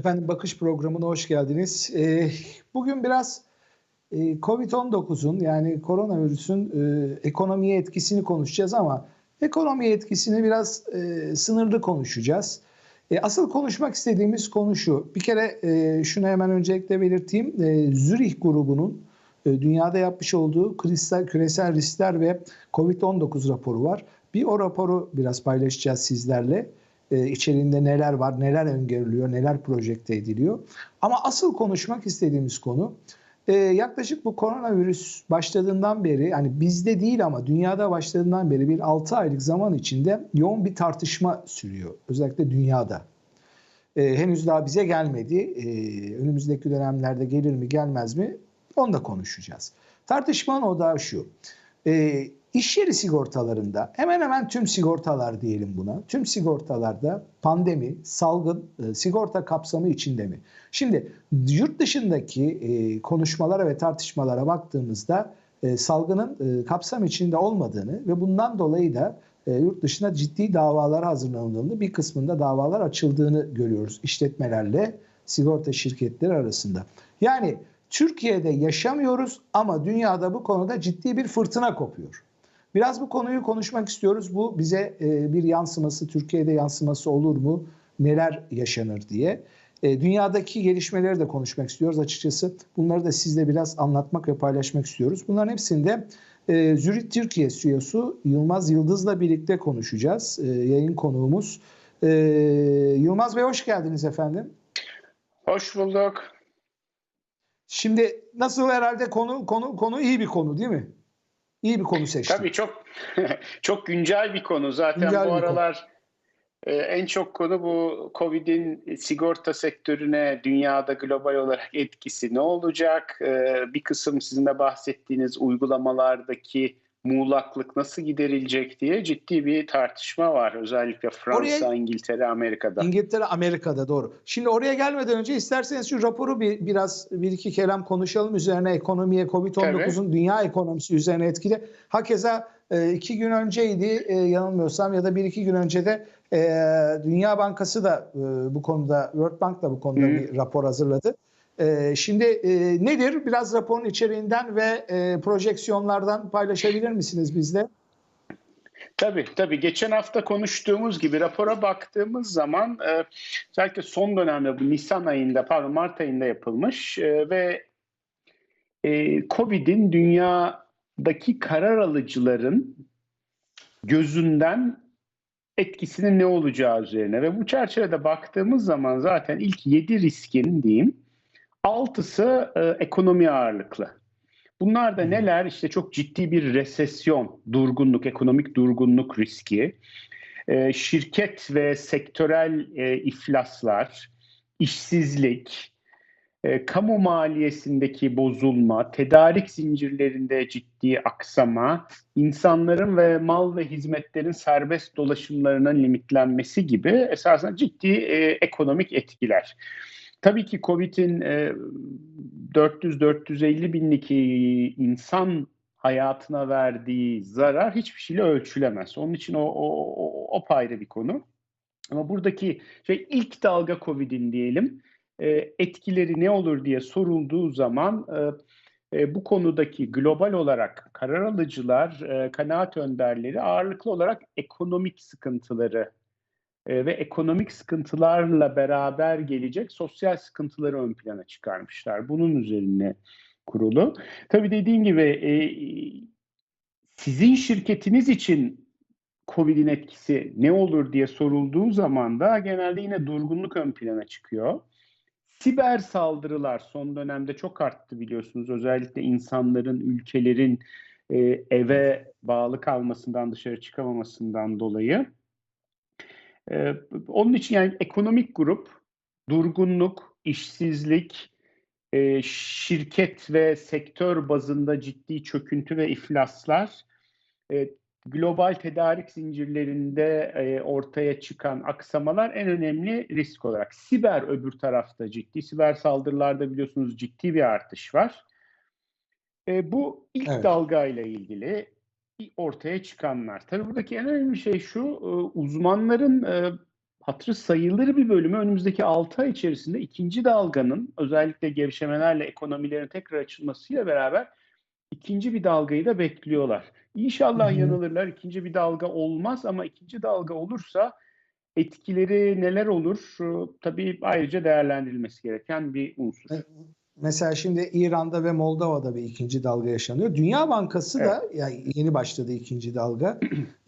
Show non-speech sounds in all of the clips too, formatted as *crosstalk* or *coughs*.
Efendim Bakış programına hoş geldiniz. Ee, bugün biraz e, Covid-19'un yani koronavirüsün e, ekonomiye etkisini konuşacağız ama ekonomiye etkisini biraz e, sınırlı konuşacağız. E, asıl konuşmak istediğimiz konu şu. Bir kere e, şunu hemen öncelikle belirteyim. E, Zürih grubunun e, dünyada yapmış olduğu küresel, küresel riskler ve Covid-19 raporu var. Bir o raporu biraz paylaşacağız sizlerle e, içeriğinde neler var, neler öngörülüyor, neler projekte ediliyor. Ama asıl konuşmak istediğimiz konu e, yaklaşık bu koronavirüs başladığından beri yani bizde değil ama dünyada başladığından beri bir 6 aylık zaman içinde yoğun bir tartışma sürüyor. Özellikle dünyada. E, henüz daha bize gelmedi. E, önümüzdeki dönemlerde gelir mi gelmez mi onu da konuşacağız. Tartışmanın odağı şu. İş yeri sigortalarında hemen hemen tüm sigortalar diyelim buna. Tüm sigortalarda pandemi, salgın, e, sigorta kapsamı içinde mi? Şimdi yurt dışındaki e, konuşmalara ve tartışmalara baktığımızda e, salgının kapsam içinde olmadığını ve bundan dolayı da yurt dışında ciddi davalar hazırlandığını, bir kısmında davalar açıldığını görüyoruz işletmelerle sigorta şirketleri arasında. Yani Türkiye'de yaşamıyoruz ama dünyada bu konuda ciddi bir fırtına kopuyor. Biraz bu konuyu konuşmak istiyoruz. Bu bize e, bir yansıması, Türkiye'de yansıması olur mu? Neler yaşanır diye. E, dünyadaki gelişmeleri de konuşmak istiyoruz açıkçası. Bunları da sizle biraz anlatmak ve paylaşmak istiyoruz. Bunların hepsinde e, Zürich Türkiye CEO'su Yılmaz Yıldız'la birlikte konuşacağız. E, yayın konuğumuz. E, Yılmaz Bey hoş geldiniz efendim. Hoş bulduk. Şimdi nasıl herhalde konu konu konu iyi bir konu değil mi? İyi bir konu seçtim. Tabii çok *laughs* çok güncel bir konu. Zaten Güncel bu aralar e, en çok konu bu Covid'in sigorta sektörüne dünyada global olarak etkisi ne olacak? E, bir kısım sizin de bahsettiğiniz uygulamalardaki muğlaklık nasıl giderilecek diye ciddi bir tartışma var. Özellikle Fransa, Oraya- İngiltere, Amerika'da. İngiltere, Amerika'da doğru. Şimdi oraya gelmeden önce isterseniz şu raporu bir biraz bir iki kelam konuşalım üzerine ekonomiye Covid-19'un dünya ekonomisi üzerine etkili. Hakeza e, iki gün önceydi e, yanılmıyorsam ya da bir iki gün önce de e, Dünya Bankası da bu konuda World Bank da bu konuda Hı. bir rapor hazırladı. E, şimdi e, nedir? Biraz raporun içeriğinden ve e, projeksiyonlardan paylaşabilir misiniz bizle? Tabii tabii. Geçen hafta konuştuğumuz gibi rapora baktığımız zaman e, özellikle son dönemde bu Nisan ayında pardon Mart ayında yapılmış e, ve Covid'in dünyadaki karar alıcıların gözünden etkisinin ne olacağı üzerine ve bu çerçevede baktığımız zaman zaten ilk 7 riskin diyeyim 6'sı e, ekonomi ağırlıklı. Bunlar da neler? İşte çok ciddi bir resesyon, durgunluk, ekonomik durgunluk riski, e, şirket ve sektörel e, iflaslar, işsizlik, e, kamu maliyesindeki bozulma, tedarik zincirlerinde ciddi aksama, insanların ve mal ve hizmetlerin serbest dolaşımlarının limitlenmesi gibi esasında ciddi e, ekonomik etkiler. Tabii ki Covid'in e, 400-450 binlik e, insan hayatına verdiği zarar hiçbir şeyle ölçülemez. Onun için o, o, o, ayrı bir konu. Ama buradaki şey ilk dalga Covid'in diyelim e, etkileri ne olur diye sorulduğu zaman e, bu konudaki global olarak karar alıcılar, kanaat önderleri ağırlıklı olarak ekonomik sıkıntıları e, ve ekonomik sıkıntılarla beraber gelecek sosyal sıkıntıları ön plana çıkarmışlar. Bunun üzerine kurulu. Tabii dediğim gibi e, sizin şirketiniz için Covid'in etkisi ne olur diye sorulduğu zaman da genelde yine durgunluk ön plana çıkıyor. Siber saldırılar son dönemde çok arttı biliyorsunuz. Özellikle insanların, ülkelerin e, eve bağlı kalmasından, dışarı çıkamamasından dolayı. Ee, onun için yani ekonomik grup, durgunluk, işsizlik, e, şirket ve sektör bazında ciddi çöküntü ve iflaslar, e, global tedarik zincirlerinde e, ortaya çıkan aksamalar en önemli risk olarak. Siber öbür tarafta ciddi, siber saldırılarda biliyorsunuz ciddi bir artış var. E, bu ilk Evet. dalgayla ilgili ortaya çıkanlar. Tabii buradaki en önemli şey şu, e, uzmanların e, hatırı sayılır bir bölümü önümüzdeki 6 ay içerisinde ikinci dalganın özellikle gevşemelerle ekonomilerin tekrar açılmasıyla beraber ikinci bir dalgayı da bekliyorlar. İnşallah Hı hı. yanılırlar. ikinci bir dalga olmaz ama ikinci dalga olursa etkileri neler olur? Ee, Tabii ayrıca değerlendirilmesi gereken bir unsur. E, Mesela şimdi İran'da ve Moldova'da bir ikinci dalga yaşanıyor. Dünya Bankası da yani yeni başladı ikinci dalga.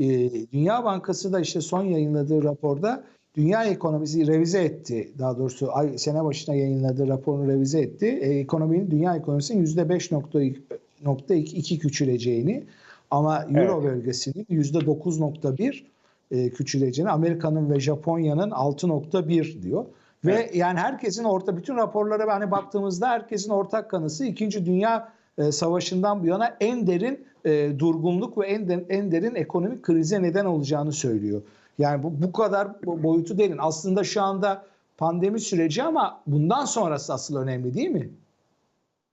Ee, Dünya Bankası da işte son yayınladığı raporda dünya ekonomisi revize etti. Daha doğrusu ay, sene başına yayınladığı raporunu revize etti. Ee, ekonominin dünya ekonomisinin %5.2 küçüleceğini ama Euro Evet. bölgesinin %9.1 e, küçüleceğini, Amerika'nın ve Japonya'nın 6.1 diyor. Ve Evet. yani herkesin orta bütün raporlara hani baktığımızda herkesin ortak kanısı 2. Dünya e, Savaşı'ndan bu yana en derin e, durgunluk ve en, de- en derin ekonomik krize neden olacağını söylüyor. Yani bu, bu kadar boyutu derin. Aslında şu anda pandemi süreci ama bundan sonrası asıl önemli değil mi?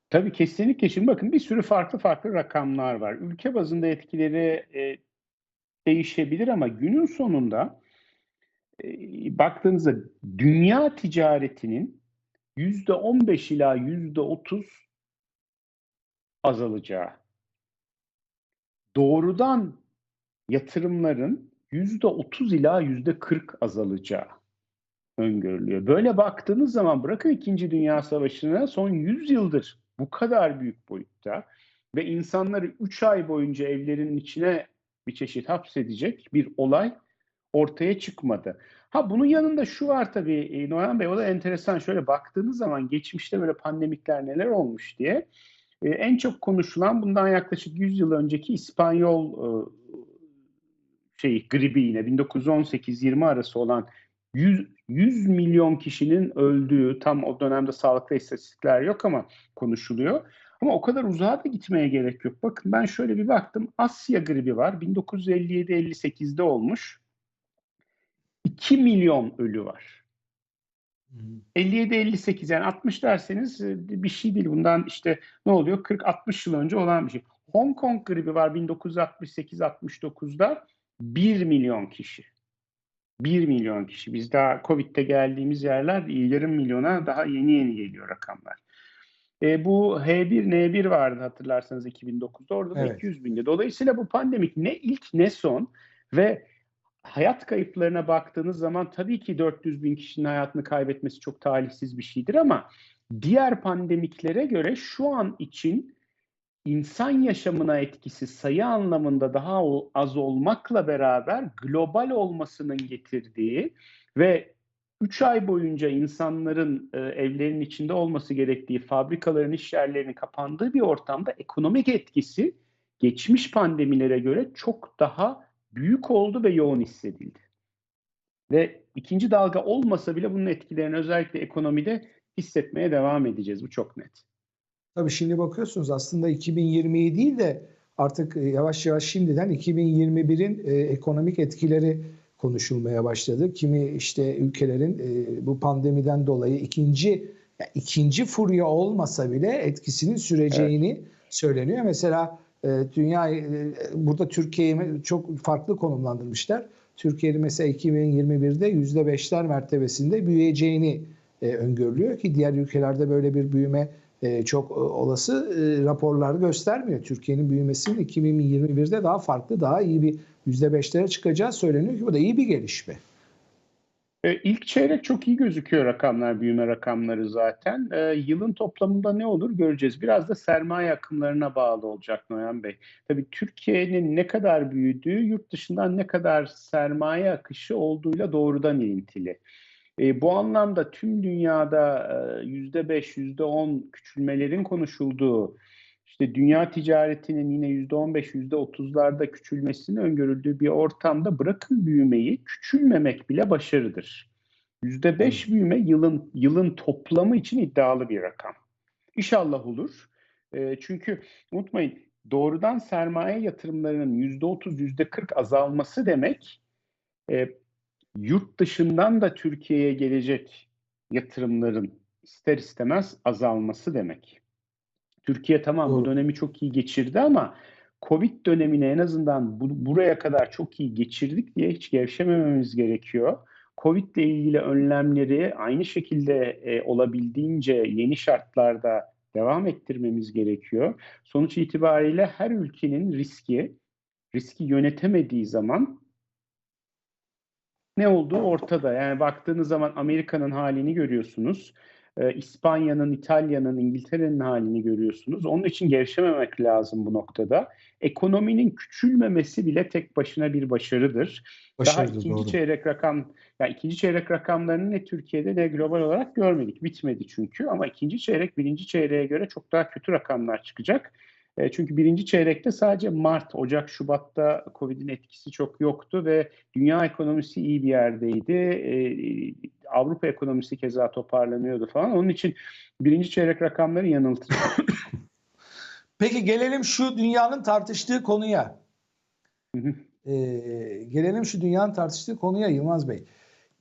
Tabii kesinlikle. Şimdi bakın bir sürü farklı farklı rakamlar var. Ülke bazında etkileri e, değişebilir ama günün sonunda baktığınızda dünya ticaretinin yüzde 15 ila yüzde 30 azalacağı, doğrudan yatırımların yüzde 30 ila yüzde 40 azalacağı öngörülüyor. Böyle baktığınız zaman bırakın 2. Dünya Savaşı'na son 100 yıldır bu kadar büyük boyutta ve insanları 3 ay boyunca evlerinin içine bir çeşit hapsedecek bir olay ortaya çıkmadı. Ha bunun yanında şu var tabii e, Noyan Bey o da enteresan. Şöyle baktığınız zaman geçmişte böyle pandemikler neler olmuş diye e, en çok konuşulan bundan yaklaşık 100 yıl önceki İspanyol e, şey gribi yine 1918-20 arası olan 100, 100 milyon kişinin öldüğü tam o dönemde sağlıkta istatistikler yok ama konuşuluyor. Ama o kadar uzağa da gitmeye gerek yok. Bakın ben şöyle bir baktım. Asya gribi var. 1957-58'de olmuş. 2 milyon ölü var. 57-58 yani 60 derseniz e, bir şey değil. Bundan işte ne oluyor? 40-60 yıl önce olan bir şey. Hong Kong gribi var 1968-69'da 1 milyon kişi. 1 milyon kişi. Biz daha Covid'de geldiğimiz yerler yarım milyona daha yeni yeni geliyor rakamlar. E, bu H1N1 vardı hatırlarsanız 2009'da orada da Evet. 200 binde. Dolayısıyla bu pandemik ne ilk ne son ve hayat kayıplarına baktığınız zaman tabii ki 400 bin kişinin hayatını kaybetmesi çok talihsiz bir şeydir ama diğer pandemiklere göre şu an için insan yaşamına etkisi sayı anlamında daha az olmakla beraber global olmasının getirdiği ve 3 ay boyunca insanların e, evlerinin içinde olması gerektiği, fabrikaların, iş yerlerinin kapandığı bir ortamda ekonomik etkisi geçmiş pandemilere göre çok daha büyük oldu ve yoğun hissedildi. Ve ikinci dalga olmasa bile bunun etkilerini özellikle ekonomide hissetmeye devam edeceğiz. Bu çok net. Tabii şimdi bakıyorsunuz aslında 2020'yi değil de artık e, yavaş yavaş şimdiden 2021'in e, ekonomik etkileri konuşulmaya başladı. Kimi işte ülkelerin e, bu pandemiden dolayı ikinci ya ikinci furya olmasa bile etkisinin süreceğini söyleniyor. Mesela dünya e, burada Türkiye'yi çok farklı konumlandırmışlar. Türkiye'nin mesela 2021'de %5'ler mertebesinde büyüyeceğini e, öngörülüyor ki diğer ülkelerde böyle bir büyüme e, çok e, olası e, raporlar göstermiyor. Türkiye'nin büyümesinin 2021'de daha farklı, daha iyi bir %5'lere çıkacağı söyleniyor ki bu da iyi bir gelişme. E, İlk çeyrek çok iyi gözüküyor rakamlar, büyüme rakamları zaten. E, yılın toplamında ne olur göreceğiz. Biraz da sermaye akımlarına bağlı olacak Noyan Bey. Tabii Türkiye'nin ne kadar büyüdüğü yurt dışından ne kadar sermaye akışı olduğuyla doğrudan ilintili. E, bu anlamda tüm dünyada e, %5, %10 küçülmelerin konuşulduğu, işte dünya ticaretinin yine %15, %30'larda küçülmesinin öngörüldüğü bir ortamda bırakın büyümeyi, küçülmemek bile başarıdır. %5 büyüme yılın yılın toplamı için iddialı bir rakam. İnşallah olur. E, çünkü unutmayın doğrudan sermaye yatırımlarının %30, %40 azalması demek e, yurt dışından da Türkiye'ye gelecek yatırımların ister istemez azalması demek. Türkiye tamam bu Doğru. dönemi çok iyi geçirdi ama Covid dönemini en azından bu, buraya kadar çok iyi geçirdik diye hiç gevşemememiz gerekiyor. Covid ile ilgili önlemleri aynı şekilde e, olabildiğince yeni şartlarda devam ettirmemiz gerekiyor. Sonuç itibariyle her ülkenin riski, riski yönetemediği zaman ne olduğu ortada. Yani baktığınız zaman Amerika'nın halini görüyorsunuz. Ee, İspanya'nın, İtalya'nın, İngiltere'nin halini görüyorsunuz. Onun için gevşememek lazım bu noktada. Ekonominin küçülmemesi bile tek başına bir başarıdır. Daha ikinci doğru. çeyrek rakam, yani ikinci çeyrek rakamlarını ne Türkiye'de ne global olarak görmedik. Bitmedi çünkü ama ikinci çeyrek birinci çeyreğe göre çok daha kötü rakamlar çıkacak. E, Çünkü birinci çeyrekte sadece Mart, Ocak, Şubat'ta Covid'in etkisi çok yoktu ve dünya ekonomisi iyi bir yerdeydi. E, Avrupa ekonomisi keza toparlanıyordu falan. Onun için birinci çeyrek rakamları yanıltıcı. *laughs* Peki gelelim şu dünyanın tartıştığı konuya. Hı hı. Ee, gelelim şu dünyanın tartıştığı konuya Yılmaz Bey.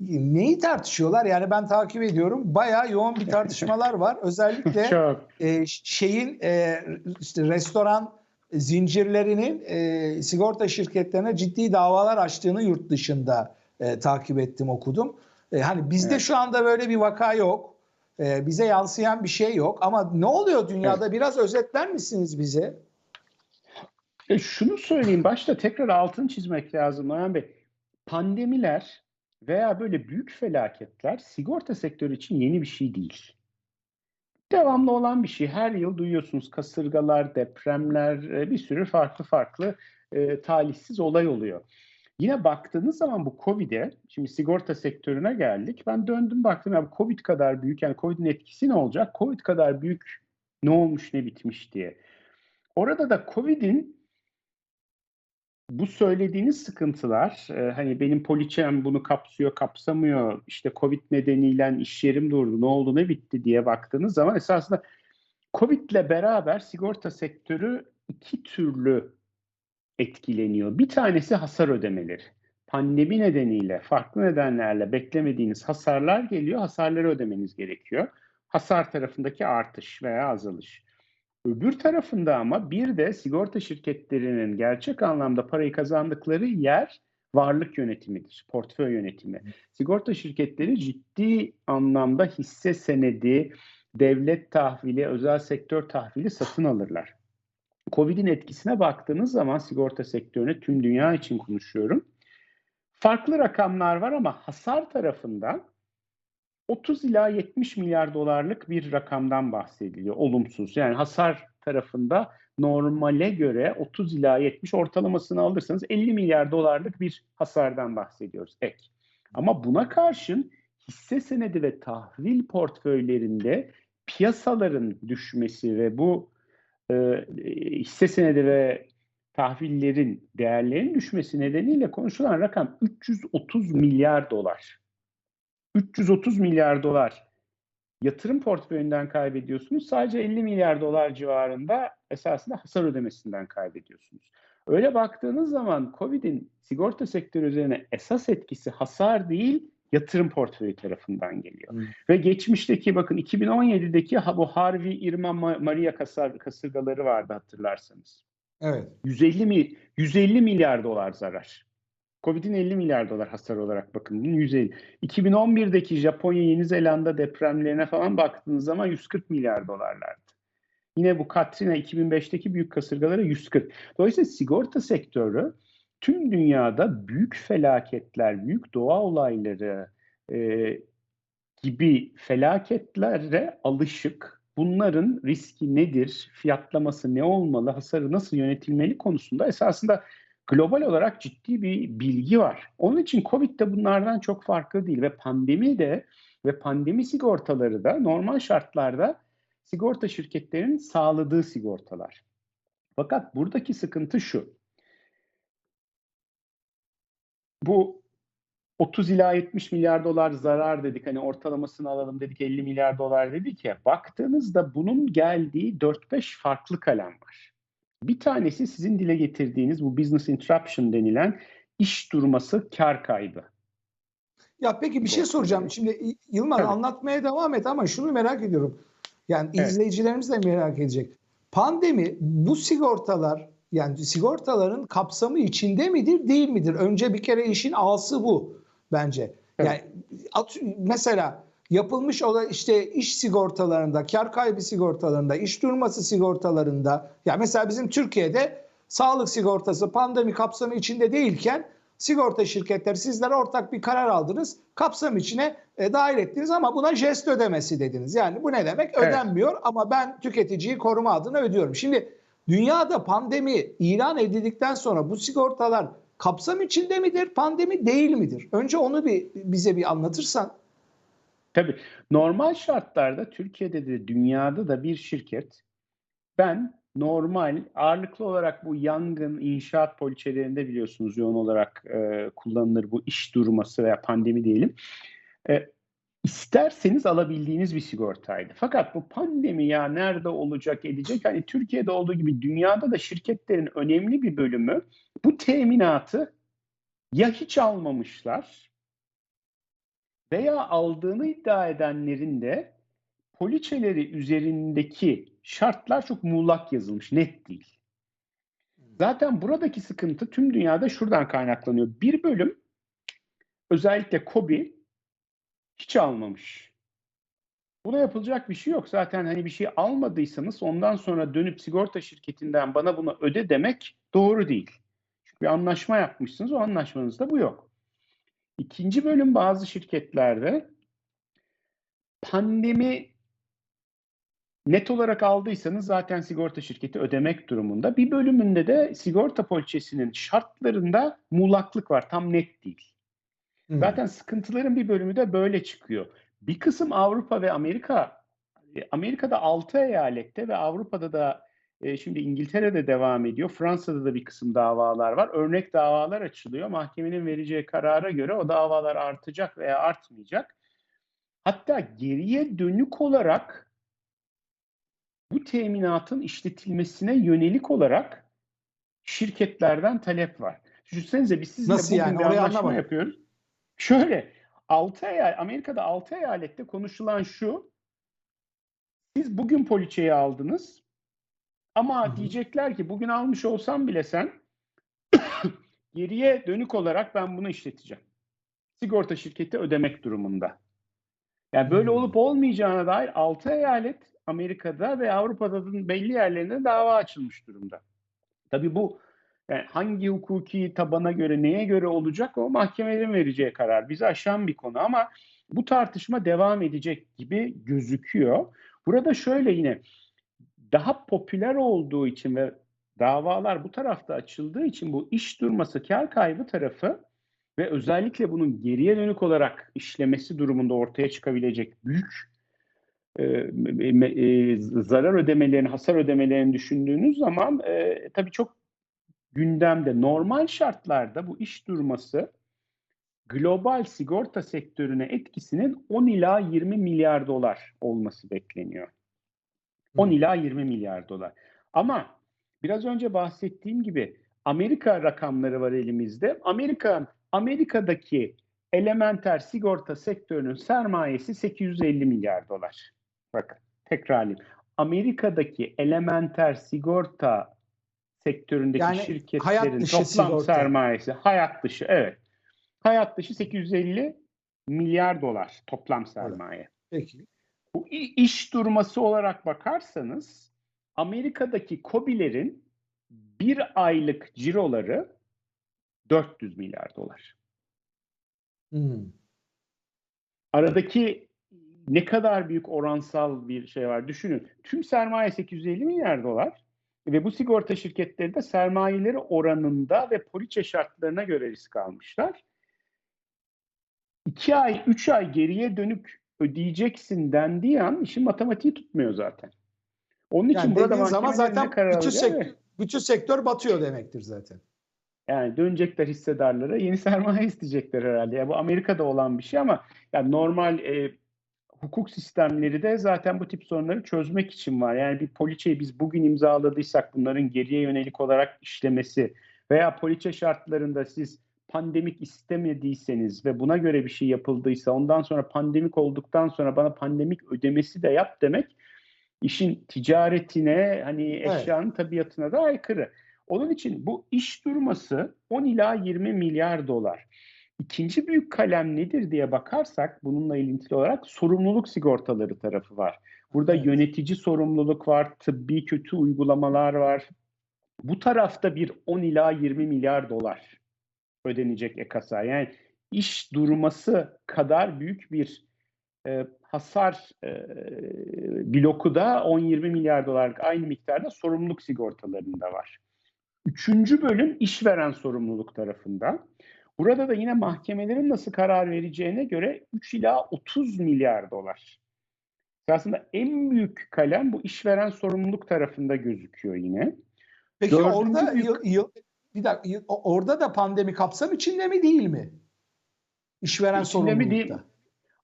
Neyi tartışıyorlar? Yani ben takip ediyorum. Bayağı yoğun bir tartışmalar var. *laughs* Özellikle e, şeyin e, işte restoran zincirlerinin e, sigorta şirketlerine ciddi davalar açtığını yurt dışında e, takip ettim, okudum. E, hani bizde Evet. şu anda böyle bir vaka yok. E, bize yansıyan bir şey yok. Ama ne oluyor dünyada? Biraz özetler misiniz bize? E şunu söyleyeyim, başta tekrar altını çizmek lazım Noyan Bey. Pandemiler veya böyle büyük felaketler sigorta sektörü için yeni bir şey değil. Devamlı olan bir şey. Her yıl duyuyorsunuz kasırgalar, depremler, e, bir sürü farklı farklı e, talihsiz olay oluyor. Yine baktığınız zaman bu Covid'e, şimdi sigorta sektörüne geldik. Ben döndüm baktım ya Covid kadar büyük, yani Covid'in etkisi ne olacak? Covid kadar büyük ne olmuş ne bitmiş diye. Orada da Covid'in bu söylediğiniz sıkıntılar, e, hani benim poliçem bunu kapsıyor, kapsamıyor, işte Covid nedeniyle iş yerim durdu, ne oldu, ne bitti diye baktığınız zaman esasında Covid'le beraber sigorta sektörü iki türlü etkileniyor. Bir tanesi hasar ödemeleri. Pandemi nedeniyle, farklı nedenlerle beklemediğiniz hasarlar geliyor, hasarları ödemeniz gerekiyor. Hasar tarafındaki artış veya azalış. Öbür tarafında ama bir de sigorta şirketlerinin gerçek anlamda parayı kazandıkları yer varlık yönetimidir, portföy yönetimi. Sigorta şirketleri ciddi anlamda hisse senedi, devlet tahvili, özel sektör tahvili satın alırlar. Covid'in etkisine baktığınız zaman sigorta sektörüne tüm dünya için konuşuyorum. Farklı rakamlar var ama hasar tarafında 30 ila 70 milyar dolarlık bir rakamdan bahsediliyor. Olumsuz. Yani hasar tarafında normale göre 30 ila 70 ortalamasını alırsanız 50 milyar dolarlık bir hasardan bahsediyoruz ek. Ama buna karşın hisse senedi ve tahvil portföylerinde piyasaların düşmesi ve bu e, hisse senedi ve tahvillerin değerlerinin düşmesi nedeniyle konuşulan rakam 330 milyar dolar. 330 milyar dolar yatırım portföyünden kaybediyorsunuz. Sadece 50 milyar dolar civarında esasında hasar ödemesinden kaybediyorsunuz. Öyle baktığınız zaman Covid'in sigorta sektörü üzerine esas etkisi hasar değil, yatırım portföyü tarafından geliyor. Hmm. Ve geçmişteki bakın 2017'deki ha- bu Harvey, Irma, Ma- Maria kasar, kasırgaları vardı hatırlarsanız. Evet. 150 mi 150 milyar dolar zarar. Covid'in 50 milyar dolar hasar olarak bakın. Bunun 150. 2011'deki Japonya, Yeni Zelanda depremlerine falan baktığınız zaman 140 milyar dolarlardı. Yine bu Katrina 2005'teki büyük kasırgalara 140. Dolayısıyla sigorta sektörü tüm dünyada büyük felaketler, büyük doğa olayları e, gibi felaketlere alışık. Bunların riski nedir, fiyatlaması ne olmalı, hasarı nasıl yönetilmeli konusunda esasında global olarak ciddi bir bilgi var. Onun için Covid de bunlardan çok farklı değil ve pandemi de ve pandemi sigortaları da normal şartlarda sigorta şirketlerinin sağladığı sigortalar. Fakat buradaki sıkıntı şu. Bu 30 ila 70 milyar dolar zarar dedik. Hani ortalamasını alalım dedik 50 milyar dolar dedik ya. Baktığınızda bunun geldiği 4-5 farklı kalem var. Bir tanesi sizin dile getirdiğiniz bu business interruption denilen iş durması kar kaybı. Ya peki bir şey soracağım. Şimdi Yılmaz Tabii. anlatmaya devam et ama şunu merak ediyorum. Yani Evet. izleyicilerimiz de merak edecek. Pandemi bu sigortalar yani sigortaların kapsamı içinde midir değil midir? Önce bir kere işin ağası bu bence. Evet. Yani at- mesela yapılmış olan işte iş sigortalarında, kar kaybı sigortalarında, iş durması sigortalarında ya mesela bizim Türkiye'de sağlık sigortası pandemi kapsamı içinde değilken sigorta şirketleri sizler ortak bir karar aldınız. Kapsam içine e, dahil ettiniz ama buna jest ödemesi dediniz. Yani bu ne demek? Evet. Ödenmiyor ama ben tüketiciyi koruma adına ödüyorum. Şimdi dünyada pandemi ilan edildikten sonra bu sigortalar kapsam içinde midir, pandemi değil midir? Önce onu bir bize bir anlatırsan. Tabii normal şartlarda Türkiye'de de dünyada da bir şirket ben normal ağırlıklı olarak bu yangın inşaat poliçelerinde biliyorsunuz yoğun olarak e, kullanılır bu iş durması veya pandemi diyelim. E, isterseniz alabildiğiniz bir sigortaydı. Fakat bu pandemi ya nerede olacak edecek hani Türkiye'de olduğu gibi dünyada da şirketlerin önemli bir bölümü bu teminatı ya hiç almamışlar veya aldığını iddia edenlerin de poliçeleri üzerindeki şartlar çok muğlak yazılmış, net değil. Zaten buradaki sıkıntı tüm dünyada şuradan kaynaklanıyor. Bir bölüm özellikle KOBİ hiç almamış. Buna yapılacak bir şey yok. Zaten hani bir şey almadıysanız ondan sonra dönüp sigorta şirketinden bana bunu öde demek doğru değil. Çünkü bir anlaşma yapmışsınız, o anlaşmanızda bu yok. İkinci bölüm bazı şirketlerde pandemi net olarak aldıysanız zaten sigorta şirketi ödemek durumunda. Bir bölümünde de sigorta poliçesinin şartlarında muğlaklık var. Tam net değil. Zaten sıkıntıların bir bölümü de böyle çıkıyor. Bir kısım Avrupa ve Amerika, e, Amerika'da 6 eyalette ve Avrupa'da da e, şimdi İngiltere'de devam ediyor. Fransa'da da bir kısım davalar var. Örnek davalar açılıyor. Mahkemenin vereceği karara göre o davalar artacak veya artmayacak. Hatta geriye dönük olarak bu teminatın işletilmesine yönelik olarak şirketlerden talep var. Düşünsenize biz sizinle Nasıl bugün yani? bir Orayı anlaşma anlamadım. yapıyoruz. Şöyle 6 eyal Amerika'da 6 eyalette konuşulan şu. Siz bugün poliçeyi aldınız ama Hı hı. diyecekler ki bugün almış olsam bile sen *coughs* geriye dönük olarak ben bunu işleteceğim. Sigorta şirketi ödemek durumunda. Yani böyle Hmm. olup olmayacağına dair 6 eyalet Amerika'da ve Avrupa'da da belli yerlerinde dava açılmış durumda. Tabii bu yani hangi hukuki tabana göre neye göre olacak o mahkemelerin vereceği karar. Bizi aşan bir konu ama bu tartışma devam edecek gibi gözüküyor. Burada şöyle yine daha popüler olduğu için ve davalar bu tarafta açıldığı için bu iş durması kar kaybı tarafı ve özellikle bunun geriye dönük olarak işlemesi durumunda ortaya çıkabilecek büyük e, e, zarar ödemelerini, hasar ödemelerini düşündüğünüz zaman e, tabii çok gündemde. Normal şartlarda bu iş durması global sigorta sektörüne etkisinin 10 ila 20 milyar dolar olması bekleniyor. 10 ila 20 milyar dolar. Ama biraz önce bahsettiğim gibi Amerika rakamları var elimizde. Amerika Amerika'daki elementer sigorta sektörünün sermayesi 850 milyar dolar. Bakın tekrarlayayım. Amerika'daki elementer sigorta sektöründeki Yani şirketlerin toplam sigorta. sermayesi hayat dışı evet. Hayat dışı 850 milyar dolar toplam sermaye. Peki. Bu iş durması olarak bakarsanız Amerika'daki KOBİ'lerin bir aylık ciroları 400 milyar dolar. Hmm. Aradaki ne kadar büyük oransal bir şey var düşünün. Tüm sermaye 850 milyar dolar ve bu sigorta şirketleri de sermayeleri oranında ve poliçe şartlarına göre risk almışlar. 2 ay, 3 ay geriye dönük ödeyeceksin dendiği an işin matematiği tutmuyor zaten. Onun için Yani burada dediğin zaman zaten bütün, sek- bütün sektör batıyor demektir zaten. Yani dönecekler hissedarlara yeni *laughs* sermaye isteyecekler herhalde. Ya bu Amerika'da olan bir şey ama yani normal e, hukuk sistemleri de zaten bu tip sorunları çözmek için var. Yani bir poliçeyi biz bugün imzaladıysak bunların geriye yönelik olarak işlemesi veya poliçe şartlarında siz pandemik istemediyseniz ve buna göre bir şey yapıldıysa ondan sonra pandemik olduktan sonra bana pandemik ödemesi de yap demek işin ticaretine hani eşyanın tabiatına da aykırı. Onun için bu iş durması 10 ila 20 milyar dolar. İkinci büyük kalem nedir diye bakarsak bununla ilintili olarak sorumluluk sigortaları tarafı var. Burada Evet. yönetici sorumluluk var, tıbbi kötü uygulamalar var. Bu tarafta bir 10 ila 20 milyar dolar ödenecek ekasa. Yani iş durması kadar büyük bir e, hasar e, bloku da 10-20 milyar dolarlık aynı miktarda sorumluluk sigortalarında var. Üçüncü bölüm işveren sorumluluk tarafında. Burada da yine mahkemelerin nasıl karar vereceğine göre 3 ila 30 milyar dolar. Aslında en büyük kalem bu işveren sorumluluk tarafında gözüküyor yine. Peki Dördüncü orada büyük- bir dakika orada da pandemi kapsam içinde mi değil mi? İşveren İçinde mi değil?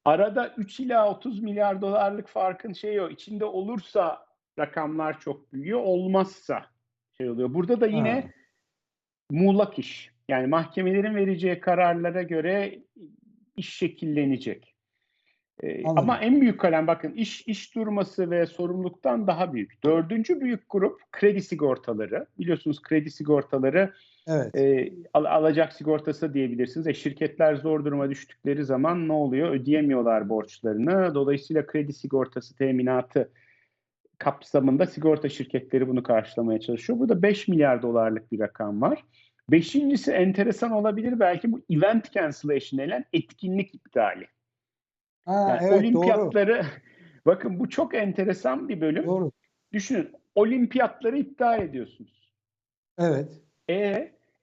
Arada 3 ila 30 milyar dolarlık farkın şeyi o. İçinde olursa rakamlar çok büyüyor, olmazsa şey oluyor. Burada da yine Ha. muğlak iş. Yani mahkemelerin vereceği kararlara göre iş şekillenecek. Ee, ama en büyük kalem bakın iş iş durması ve sorumluluktan daha büyük. Dördüncü büyük grup kredi sigortaları. Biliyorsunuz kredi sigortaları Evet. e, al- alacak sigortası diyebilirsiniz. E, şirketler zor duruma düştükleri zaman ne oluyor? Ödeyemiyorlar borçlarını. Dolayısıyla kredi sigortası teminatı kapsamında sigorta şirketleri bunu karşılamaya çalışıyor. Burada 5 milyar dolarlık bir rakam var. Beşincisi enteresan olabilir belki bu event cancellation denilen etkinlik iptali. Ha, Yani evet doğru. olimpiyatları *laughs* bakın bu çok enteresan bir bölüm. Doğru. Düşünün olimpiyatları iptal ediyorsunuz. Evet. E,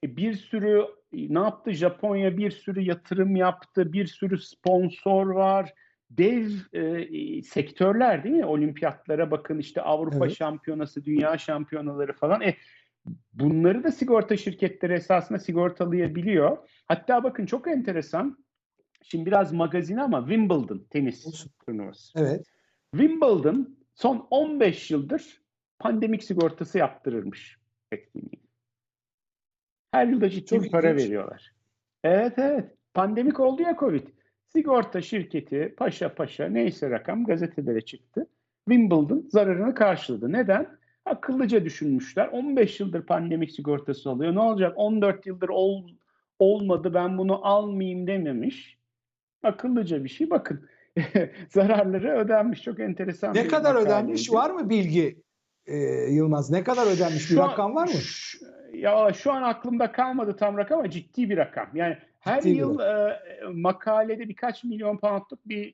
e, bir sürü ne yaptı? Japonya bir sürü yatırım yaptı, bir sürü sponsor var. Dev e, sektörler değil mi? Olimpiyatlara bakın işte Avrupa Evet. Şampiyonası, Dünya Şampiyonaları falan. E, bunları da sigorta şirketleri esasında sigortalayabiliyor. Hatta bakın çok enteresan. Şimdi biraz magazin ama Wimbledon tenis Olsun. turnuvası. Evet. Wimbledon son 15 yıldır pandemik sigortası yaptırırmış etkinliği. Her yılda ciddi Çok bir para ilginç. veriyorlar. Evet evet. Pandemik oldu ya Covid. Sigorta şirketi paşa paşa neyse rakam gazetelere çıktı. Wimbledon zararını karşıladı. Neden? Akıllıca düşünmüşler. 15 yıldır pandemik sigortası alıyor. Ne olacak? 14 yıldır ol, olmadı ben bunu almayayım dememiş. Akıllıca bir şey. Bakın *laughs* zararları ödenmiş. Çok enteresan. Ne bir kadar ödenmiş? Var mı bilgi e, Yılmaz? Ne kadar ödenmiş? Bir Şu an- rakam var mı? Şu- ya şu an aklımda kalmadı tam rakam ama ciddi bir rakam. Yani her Ciddi bir yıl e, makalede birkaç milyon poundluk bir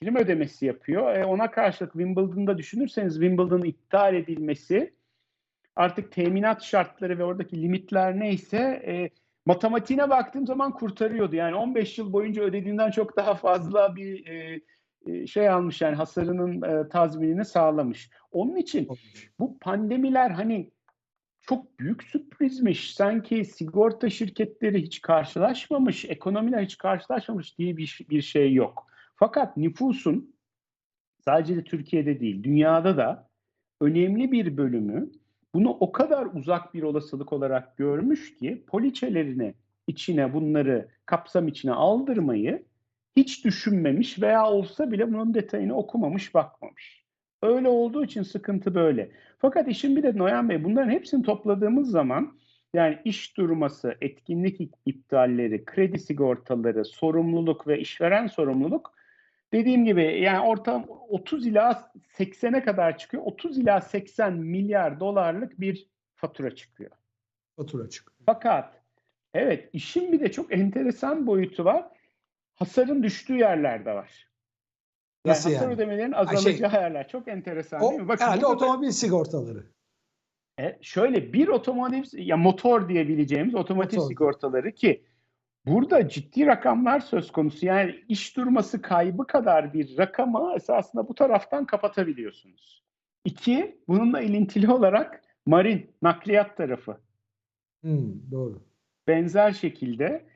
prim ödemesi yapıyor. E, ona karşılık Wimbledon'da düşünürseniz Wimbledon'ın iptal edilmesi artık teminat şartları ve oradaki limitler neyse e, matematiğine baktığım zaman kurtarıyordu. Yani 15 yıl boyunca ödediğinden çok daha fazla bir e, e, şey almış yani hasarının e, tazminini sağlamış. Onun için bu pandemiler hani çok büyük sürprizmiş. Sanki sigorta şirketleri hiç karşılaşmamış, ekonomiler hiç karşılaşmamış diye bir, bir şey yok. Fakat nüfusun sadece de Türkiye'de değil, dünyada da önemli bir bölümü bunu o kadar uzak bir olasılık olarak görmüş ki poliçelerini içine bunları kapsam içine aldırmayı hiç düşünmemiş veya olsa bile bunun detayını okumamış, bakmamış. Öyle olduğu için sıkıntı böyle. Fakat işin bir de Noyan Bey bunların hepsini topladığımız zaman yani iş durması, etkinlik iptalleri, kredi sigortaları, sorumluluk ve işveren sorumluluk dediğim gibi yani ortam 30 ila 80'e kadar çıkıyor. 30 ila 80 milyar dolarlık bir fatura çıkıyor. Fatura çıkıyor. Fakat evet işin bir de çok enteresan boyutu var. Hasarın düştüğü yerler de var. Yani Nasıl hasar yani? ödemelerinin şey, azalacağı yerler. Çok enteresan O, değil mi? Bakın herhalde burada da- otomobil sigortaları. E, şöyle bir otomotiv ya motor diyebileceğimiz otomotiv Motor. sigortaları ki burada ciddi rakamlar söz konusu. Yani iş durması kaybı kadar bir rakamı esasında bu taraftan kapatabiliyorsunuz. İki, bununla ilintili olarak marin, nakliyat tarafı Hmm, doğru. benzer şekilde.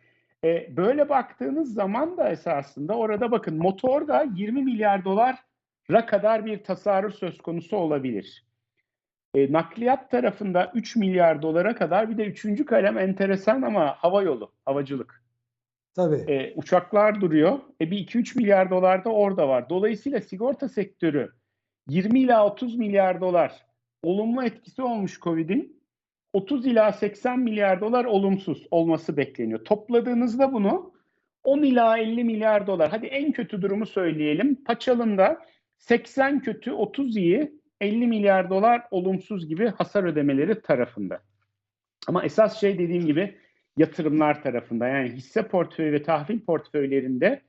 E, böyle baktığınız zaman da esasında orada bakın motorda 20 milyar dolara kadar bir tasarruf söz konusu olabilir. E, nakliyat tarafında 3 milyar dolara kadar bir de üçüncü kalem enteresan ama hava yolu, havacılık. Tabii. E, uçaklar duruyor. E, bir 2-3 milyar dolar da orada var. Dolayısıyla sigorta sektörü 20 ila 30 milyar dolar olumlu etkisi olmuş Covid'in. 30 ila 80 milyar dolar olumsuz olması bekleniyor. Topladığınızda bunu 10 ila 50 milyar dolar. Hadi en kötü durumu söyleyelim. Paçalında 80 kötü, 30 iyi, 50 milyar dolar olumsuz gibi hasar ödemeleri tarafında. Ama esas şey dediğim gibi yatırımlar tarafında yani hisse portföyü ve tahvil portföylerinde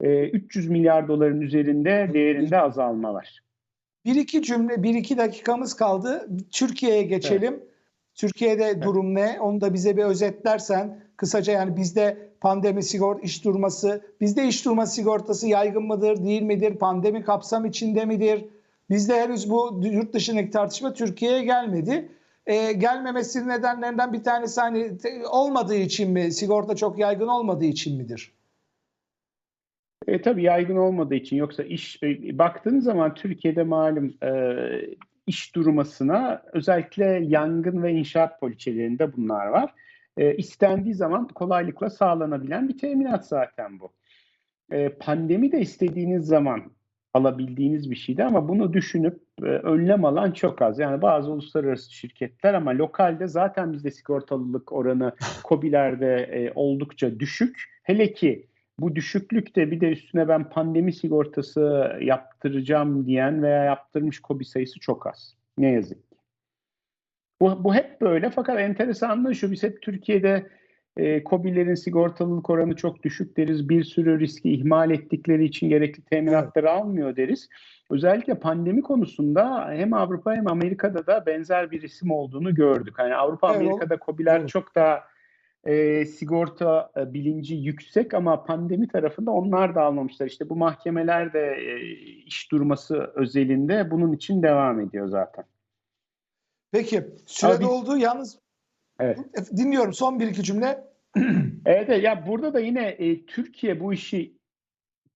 e, 300 milyar doların üzerinde değerinde azalma var. Bir iki cümle, bir iki dakikamız kaldı. Türkiye'ye geçelim. Türkiye'de durum ne? Onu da bize bir özetlersen kısaca yani bizde pandemi sigort iş durması, bizde iş durma sigortası yaygın mıdır, değil midir? Pandemi kapsam içinde midir? Bizde henüz bu yurt dışındaki tartışma Türkiye'ye gelmedi. Ee, gelmemesinin nedenlerinden bir tanesi hani te- olmadığı için mi? Sigorta çok yaygın olmadığı için midir? E, tabii yaygın olmadığı için yoksa iş e, baktığınız zaman Türkiye'de malum e, iş durmasına özellikle yangın ve inşaat poliçelerinde bunlar var. E, istendiği zaman kolaylıkla sağlanabilen bir teminat zaten bu. E, pandemi de istediğiniz zaman alabildiğiniz bir şeydi ama bunu düşünüp e, önlem alan çok az. Yani bazı uluslararası şirketler ama lokalde zaten bizde sigortalılık oranı *laughs* COBİ'lerde e, oldukça düşük. Hele ki bu düşüklükte bir de üstüne ben pandemi sigortası yaptıracağım diyen veya yaptırmış kobi sayısı çok az. Ne yazık ki. Bu, bu hep böyle fakat enteresanlığı şu biz hep Türkiye'de e, COBİ'lerin sigortalılık oranı çok düşük deriz. Bir sürü riski ihmal ettikleri için gerekli teminatları almıyor deriz. Özellikle pandemi konusunda hem Avrupa hem Amerika'da da benzer bir isim olduğunu gördük. Hani Avrupa Evet, Amerika'da COBİ'ler evet. çok daha e, sigorta e, bilinci yüksek ama pandemi tarafında onlar da almamışlar. İşte bu mahkemeler de e, iş durması özelinde bunun için devam ediyor zaten. Peki süre Abi- doldu. Yalnız Evet. dinliyorum son bir iki cümle. *clears throat* Evet, ya burada da yine e, Türkiye bu işi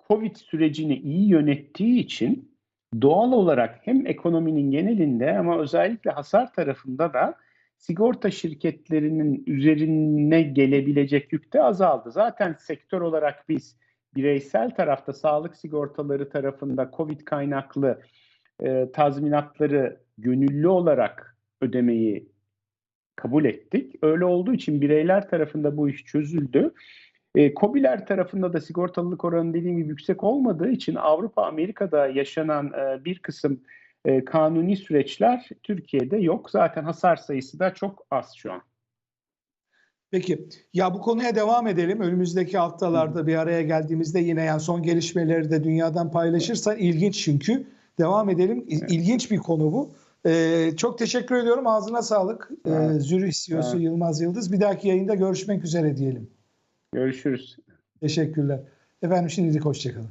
Covid sürecini iyi yönettiği için doğal olarak hem ekonominin genelinde ama özellikle hasar tarafında da sigorta şirketlerinin üzerine gelebilecek yük de azaldı. Zaten sektör olarak biz bireysel tarafta sağlık sigortaları tarafında Covid kaynaklı e, tazminatları gönüllü olarak ödemeyi kabul ettik. Öyle olduğu için bireyler tarafında bu iş çözüldü. E, KOBİ'ler tarafında da sigortalılık oranı dediğim gibi yüksek olmadığı için Avrupa, Amerika'da yaşanan e, bir kısım e, kanuni süreçler Türkiye'de yok. Zaten hasar sayısı da çok az şu an. Peki ya bu konuya devam edelim. Önümüzdeki haftalarda bir araya geldiğimizde yine yani son gelişmeleri de dünyadan paylaşırsan ilginç çünkü. Devam edelim. İlginç bir konu bu. Ee, çok teşekkür ediyorum. Ağzına sağlık. Ee, Evet. Zürih CEO'su Evet. Yılmaz Yıldız. Bir dahaki yayında görüşmek üzere diyelim. Görüşürüz. Teşekkürler. Efendim şimdilik hoşçakalın.